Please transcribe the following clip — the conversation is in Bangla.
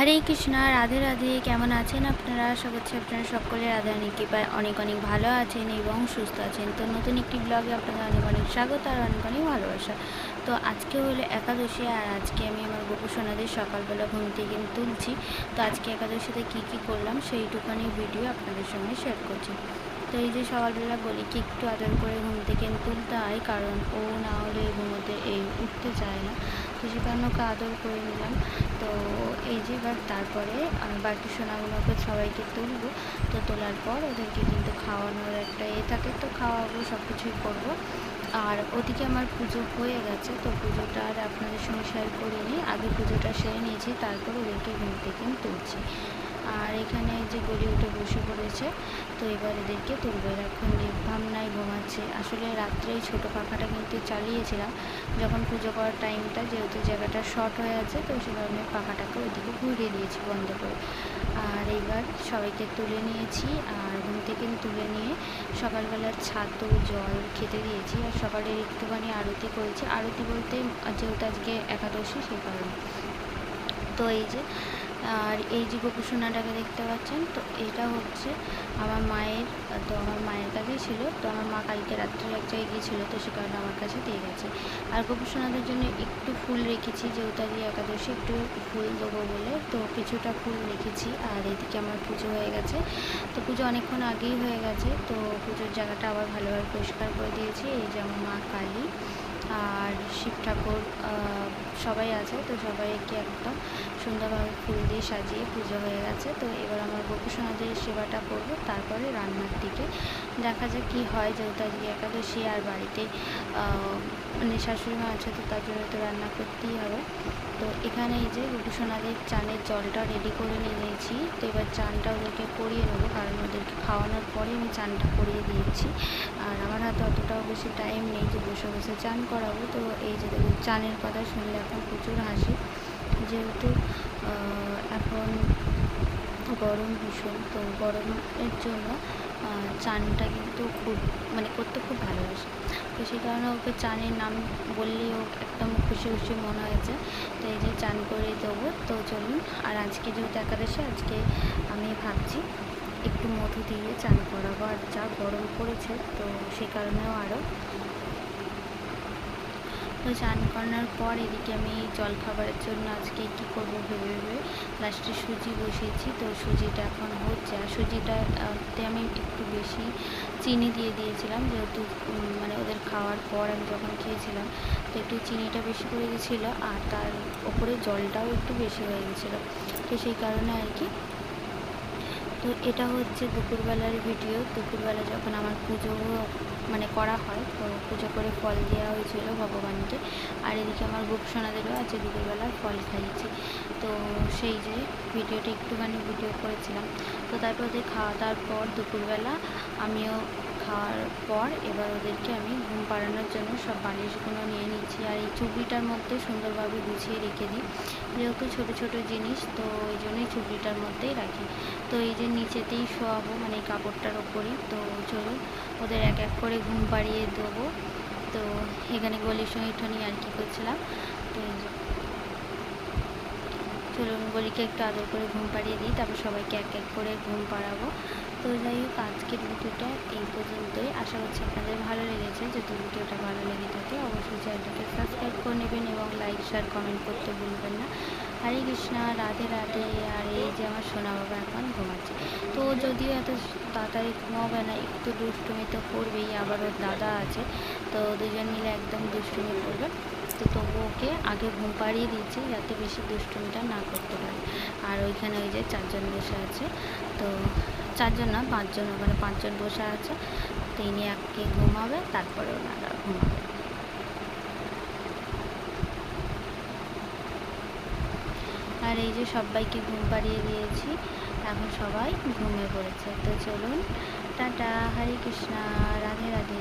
হরে কৃষ্ণা, রাধে রাধে। কেমন আছেন আপনারা? আশা করছি আপনারা সকলে রাধারানী কৃপায় অনেক অনেক ভালো আছেন এবং সুস্থ আছেন। তো নতুন একটি ব্লগে আপনাদের অনেক অনেক স্বাগত আর অনেক অনেক ভালোবাসা। তো আজকে হলো একাদশী আর আজকে আমি আমার গোপু সোনাদের সকালবেলা ঘুম থেকে তুলছি। তো আজকে একাদশীতে কি কি করলাম সেইটুকানি ভিডিও আপনাদের সঙ্গে শেয়ার করছি। তো এই যে সকালবেলা গলিকে একটু আদর করে ঘুম থেকে তুলতে হয়, কারণ ও না হলে ঘুমোতে, এই উঠতে চায় না। তো সে কারণে ওকে আদর করে নিলাম। তো এই যে এবার তারপরে বাকি সোনাগুলোকে সবাইকে তুলবো। তো তোলার পর ওদেরকে কিন্তু খাওয়ানোর একটা এ থাকে, তো খাওয়াবো সব কিছুই করব। আর ওদিকে আমার পুজো হয়ে গেছে, তো পুজোটা আর আপনাদের সঙ্গে শেয়ার করিনি। আগে পুজোটা সেরে নিয়েছি, তারপর ওদেরকে ঘুম থেকে তুলছি। আর এখানে যে গলি উঠে বসে পড়েছে তো এবার এদেরকে তুলবে। এখন নির্ভাবনায় ঘুমাচ্ছে, আসলে রাত্রে এই ছোটো পাখাটা কিন্তু চালিয়েছিলাম। যখন পুজো করার টাইমটা যেহেতু জায়গাটা শর্ট হয়ে আছে, তো সে কারণে পাখাটাকে ওইদিকে ঘুরিয়ে দিয়েছি বন্ধ করে। আর এইবার সবাইকে তুলে নিয়েছি, আর ঘুম থেকে তুলে নিয়ে সকালবেলার ছাতু, জল খেতে দিয়েছি। আর সকালের একটুখানি আরতি করেছি। আরতি বলতে যেহেতু আজকে একাদশী সেই কারণে। তো এই যে আর এই যে গোপুসোনাটাকে দেখতে পাচ্ছেন, তো এটা হচ্ছে আমার মায়ের, তো আমার মায়ের কাছেই ছিল, তো আমার মা কালকে রাত্রে এক জায়গায় গিয়েছিল, তো সে কারণে আমার কাছে দিয়ে গেছে। আর গোপুসোনাদের জন্য একটু ফুল রেখেছি, যেহেতু আজকে একাদশী, একটু ফুল দেবো বলে, তো কিছুটা ফুল রেখেছি, আর এদিকে আমার পুজো হয়ে গেছে। তো পুজো অনেকক্ষণ আগেই হয়ে গেছে, তো পুজোর জায়গাটা আবার ভালোভাবে পরিষ্কার করে দিয়েছি, এই যে আমার মা কালী আর শিব ঠাকুর সবাই আছে, তো সবাইকে একদম সুন্দরভাবে ফুল দিয়ে সাজিয়ে পুজো হয়ে গেছে। তো এবার আমার গোপুসোনাদের সেবাটা করব, তারপরে রান্নার দিকে দেখা যাক কী হয়। যেহেতু আজকে একাদশী আর বাড়িতে মানে শাশুড়ি মা আছে, তো তার জন্য তো রান্না করতেই হবে। তো এখানে এই যে গোপুসোনাদের চানের জলটা রেডি করে নিয়েছি। তো এবার চানটা ওদেরকে করিয়ে নেব, কারণ ওদেরকে খাওয়ানোর পরে আমি চানটা করিয়ে দিয়েছি। আর আমার হাতে অতটাও বেশি টাইম নেই যে বসে বসে চান করাবো। তো এই যে চানের কথা শুনলে এখন প্রচুর হাসি। যেহেতু এখন গরম ভীষণ, তো গরমের জন্য চানটা কিন্তু খুব মানে করতে খুব ভালোবাসে। তো সেই কারণে ওকে চানের নাম বললেই ও একদম খুশি খুশি মনে হয়েছে তো এই যে চান করে দেবো। তো চলুন, আর আজকে যেহেতু একাদশী, আজকে আমি ভাবছি একটু মধু দিয়ে চান করাবো। আর যা গরম পড়েছে, তো সেই কারণেও আরও তো চান করানোর পর এদিকে আমি জল খাবারের জন্য আজকে কী করব ভেবে ভেবে লাস্টে সুজি বসিয়েছি। তো সুজিটা এখন হচ্ছে আর সুজিটাতে আমি একটু বেশি চিনি দিয়ে দিয়েছিলাম যেহেতু মানে ওদের খাওয়ার পর আমি যখন খেয়েছিলাম তো একটু চিনিটা বেশি পড়ে গেছিল আর তার ওপরে জলটাও একটু বেশি হয়ে গেছিল। তো সেই কারণে আর কি তো এটা হচ্ছে দুপুরবেলার ভিডিও দুপুরবেলা যখন আমার পুজো মানে করা হয়, তো পুজো করে ফল দেওয়া হয়েছিল ভগবানকে। আর এদিকে আমার গোপসোনাদেরও আছে দুপুরবেলা ফল খাইয়েছি। তো সেই যে ভিডিওটা একটুখানি ভিডিও করেছিলাম। তো তারপর ওদের খাওয়া দাওয়ার পর দুপুরবেলা আমিও খাওয়ার পর এবার ওদেরকে আমি ঘুম পাড়ানোর জন্য সব বালিশগুলো নিয়ে নিচ্ছি। আর এই চুবড়িটার মধ্যে সুন্দরভাবে গুছিয়ে রেখে দিই। যেহেতু ছোটো ছোটো জিনিস, তো ওই জন্যই চুবড়িটার মধ্যেই রাখি। তো এই যে নিচেতেই শোয়াবো মানে এই কাপড়টার ওপরই, তো চলুন, ওদের এক এক করে ঘুম পাড়িয়ে দেবো। তো এখানে গলির সঙ্গে একটুখানি আর কি করছিলাম। তো চলুন গলিকে একটু আদর করে ঘুম পাড়িয়ে দিই, তারপর সবাইকে এক এক করে ঘুম পাড়াবো। তো যাই হোক, আজকের ভিডিওটা এই পর্যন্তই। আশা করছি আপনাদের ভালো লেগেছে। যদি ভিডিওটা ভালো লেগে থাকে, অবশ্যই চ্যানেলটাকে সাবস্ক্রাইব করে নেবেন এবং লাইক, শেয়ার, কমেন্ট করতে ভুলবেন না। হরে কৃষ্ণা, রাধে রাধে, আর এই যে আমার সোনা বাবা এখন ঘুমাচ্ছে। তো যদিও এত তাড়াতাড়ি ঘুমাবে না, একটু দুষ্টুমি তো করবেই, আবার ওর দাদা আছে, তো দুজন মিলে একদম দুষ্টুমি করবে। তো তবু ওকে আগে ঘুম পাড়িয়ে দিচ্ছি যাতে বেশি দুষ্টুমিটা না করতে পারে। আর ওইখানে ওই যে চারজন বসে আছে, তো চারজন না, পাঁচজন, ওখানে পাঁচজন বসে আছে। তিনি একে ঘুমাবে, তারপরে ওনারা ঘুমাবে। আর এই যে সবাইকে ঘুম পাড়িয়ে দিয়েছি, এখন সবাই ঘুমিয়ে পড়েছে। তো চলুন, টাটা, হরে কৃষ্ণা, রাধে রাধে।